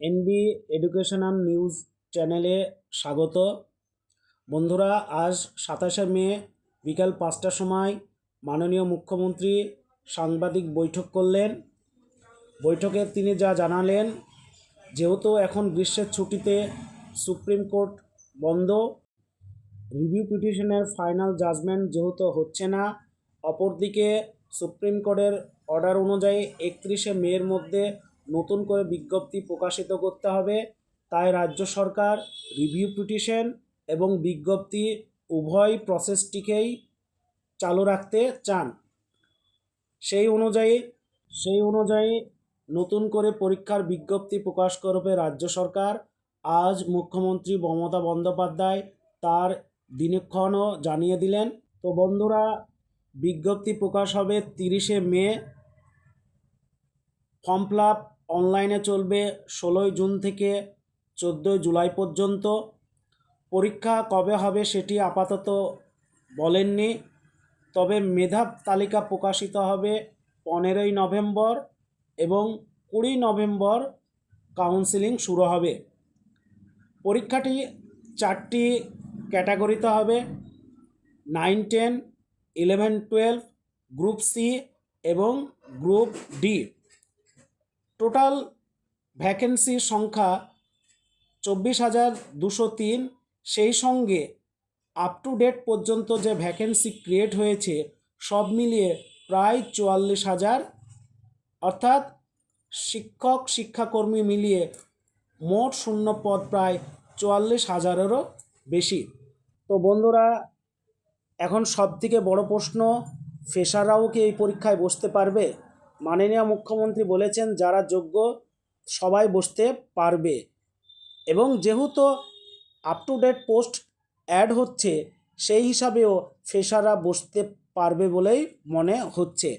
NB educational news চ্যানেলে স্বাগত। বন্ধুরা, আজ সাতাশে মে, বিকাল পাঁচটার সময় মাননীয় মুখ্যমন্ত্রী সাংবাদিক বৈঠক করলেন। বৈঠকে তিনি যা জানালেন, যেহেতু এখন গ্রীষ্মের ছুটিতে সুপ্রিম কোর্ট বন্ধ, রিভিউ পিটিশনের ফাইনাল জাজমেন্ট যেহেতু হচ্ছে না, অপরদিকে সুপ্রিম কোর্টের অর্ডার অনুযায়ী একত্রিশে মের মধ্যে নতুন করে বিজ্ঞপ্তি প্রকাশিত করতে হবে। তাই রাজ্য সরকার রিভিউ পিটিশন এবং বিজ্ঞপ্তি উভয় প্রসেসটিকেই চালু রাখতে চান। সেই অনুযায়ী সেই অনুযায়ী নতুন করে পরীক্ষার বিজ্ঞপ্তি প্রকাশ করবে রাজ্য সরকার। আজ মুখ্যমন্ত্রী মমতা বন্দ্যোপাধ্যায় তার দিনক্ষণও জানিয়ে দিলেন। তো বন্ধুরা, বিজ্ঞপ্তি প্রকাশ হবে তিরিশে মে। ফর্ম ফিল অনলাইনে চলবে ষোলোই জুন থেকে চোদ্দোই জুলাই পর্যন্ত। পরীক্ষা কবে হবে সেটি আপাতত বলেননি। তবে মেধা তালিকা প্রকাশিত হবে পনেরোই নভেম্বর এবং কুড়ি নভেম্বর কাউন্সিলিং শুরু হবে। পরীক্ষাটি চারটি ক্যাটাগরিতে হবে। Nine, ten, eleven, twelve, group C এবং গ্রুপ ডি। টোটাল ভ্যাকেন্সির সংখ্যা চব্বিশ হাজার দুশো তিন। সেই সঙ্গে আপ টু ডেট পর্যন্ত যে ভ্যাকেন্সি ক্রিয়েট হয়েছে, সব মিলিয়ে প্রায় চুয়াল্লিশ হাজার। অর্থাৎ শিক্ষক, শিক্ষাকর্মী মিলিয়ে মোট শূন্য পদ প্রায় চুয়াল্লিশ হাজারেরও বেশি। তো বন্ধুরা, এখন সবথেকে বড় প্রশ্ন ফ্রেশাররাও কি এই পরীক্ষায় বসতে পারবে? মাননীয় মুখ্যমন্ত্রী বলেছেন, যারা যোগ্য সবাই বসতে পারবে। এবং যেহেতু up to date post add হচ্ছে, সেই হিসাবেও ফ্রেশাররা বসতে পারবে বলেই মনে হচ্ছে।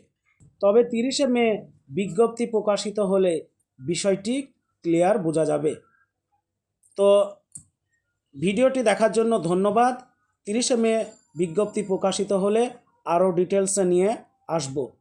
তবে তিরিশে মে বিজ্ঞপ্তি প্রকাশিত হলে বিষয়টি ক্লিয়ার বোঝা যাবে। তো ভিডিওটি দেখার জন্য ধন্যবাদ। তিরিশে মে বিজ্ঞপ্তি প্রকাশিত হলে আরও ডিটেলসে নিয়ে আসব।